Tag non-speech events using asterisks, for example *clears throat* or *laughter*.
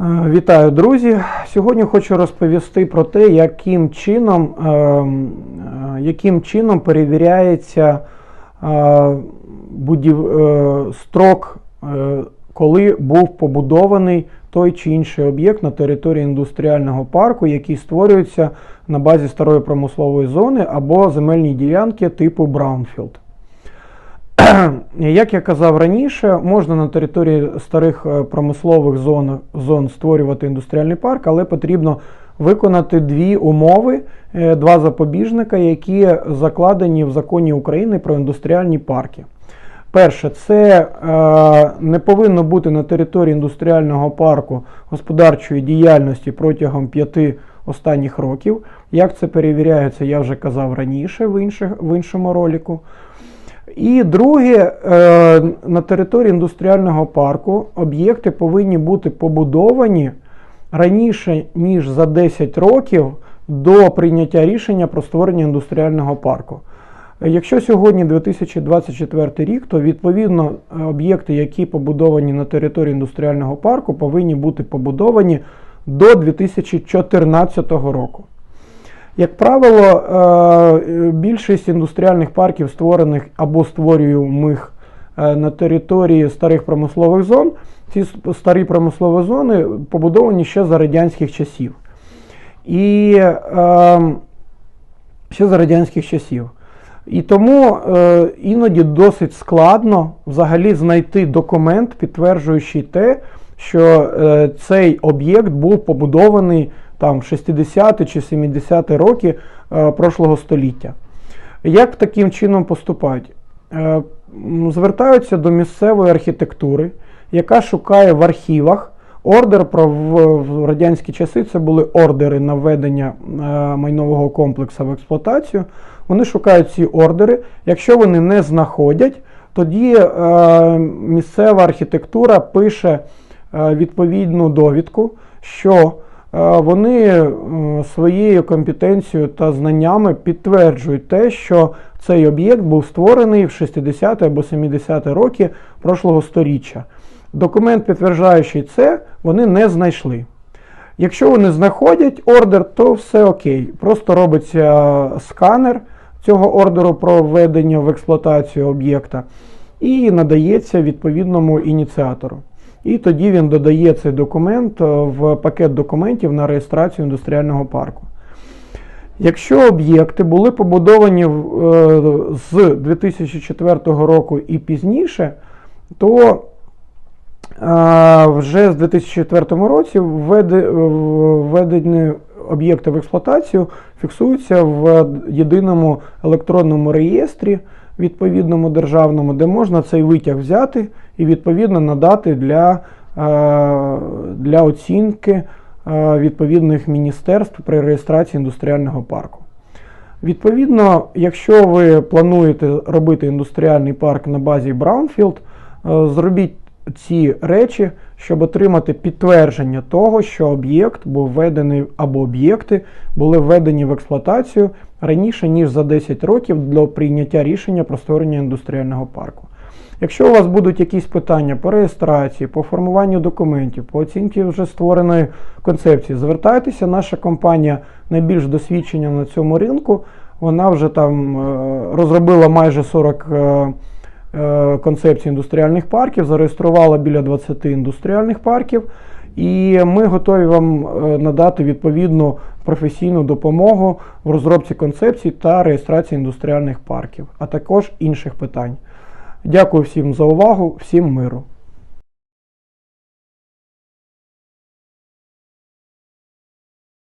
Е, Вітаю, друзі! Сьогодні хочу розповісти про те, яким чином, е, е, яким чином перевіряється е, будів, строк, коли був побудований той чи інший об'єкт на території індустріального парку, який створюється на базі старої промислової зони або земельні ділянки типу Браунфілд. *clears throat* Як я казав раніше, можна на території старих е, промислових зон, зон створювати індустріальний парк, але потрібно виконати дві умови, е, два запобіжника, які закладені в законі України про індустріальні парки. Перше, це е, не повинно бути на території індустріального парку господарчої діяльності протягом п'яти останніх років. Як це перевіряється, я вже казав раніше в, інших, в іншому ролику. І друге, е, на території індустріального парку об'єкти повинні бути побудовані раніше, ніж за 10 років до прийняття рішення про створення індустріального парку. Якщо сьогодні 2024 рік, то відповідно е, об'єкти, які побудовані на території індустріального парку, повинні бути побудовані до 2014 року. Як правило, е, більшість індустріальних парків, створених або створюємих е, на території старих промислових зон, ці старі промислові зони побудовані ще за радянських часів. І е, ще за радянських часів. І тому е, іноді досить складно взагалі знайти документ, підтверджуючий те, що е, цей об'єкт був побудований там 60 чи 70 роки е, прошлого століття. Як таким чином поступають? Е, звертаються до місцевої архітектури, яка шукає в архівах ордер про в, радянські часи. Це були ордери на введення е, майнового комплексу в експлуатацію. Вони шукають ці ордери. Якщо вони не знаходять, тоді місцева архітектура пише відповідну довідку, що вони е, своєю компетенцією та знаннями підтверджують те, що цей об'єкт був створений в 60 або 70 роки прошлого сторіччя. Документ, підтверджуючий це, вони не знайшли. Якщо вони знаходять ордер, то все окей. Просто робиться сканер цього ордеру про введення в експлуатацію об'єкта і надається відповідному ініціатору. І тоді він додає цей документ е, в пакет документів на реєстрацію індустріального парку. Якщо об'єкти були побудовані е, з 2004 року і пізніше, то е, вже з 2004 році введені об'єкти в експлуатацію фіксуються в єдиному електронному реєстрі відповідному державному, де можна цей витяг взяти і відповідно надати для, е, для оцінки е, відповідних міністерств при реєстрації індустріального парку. Відповідно, якщо ви плануєте робити індустріальний парк на базі Браунфілд, е, зробіть ці речі, щоб отримати підтвердження того, що об'єкт був введений або об'єкти були введені в експлуатацію раніше, ніж за 10 років для прийняття рішення про створення індустріального парку. Якщо у вас будуть якісь питання по реєстрації, по формуванню документів, по оцінці вже створеної концепції, звертайтеся, наша компанія найбільш досвідчена на цьому ринку. Вона вже там е, розробила майже 40 е, е, індустріальних парків, зареєструвала біля 20 індустріальних парків. І ми готові вам надати відповідну професійну допомогу в розробці концепцій та реєстрації індустріальних парків, а також інших питань. Дякую всім за увагу, всім миру.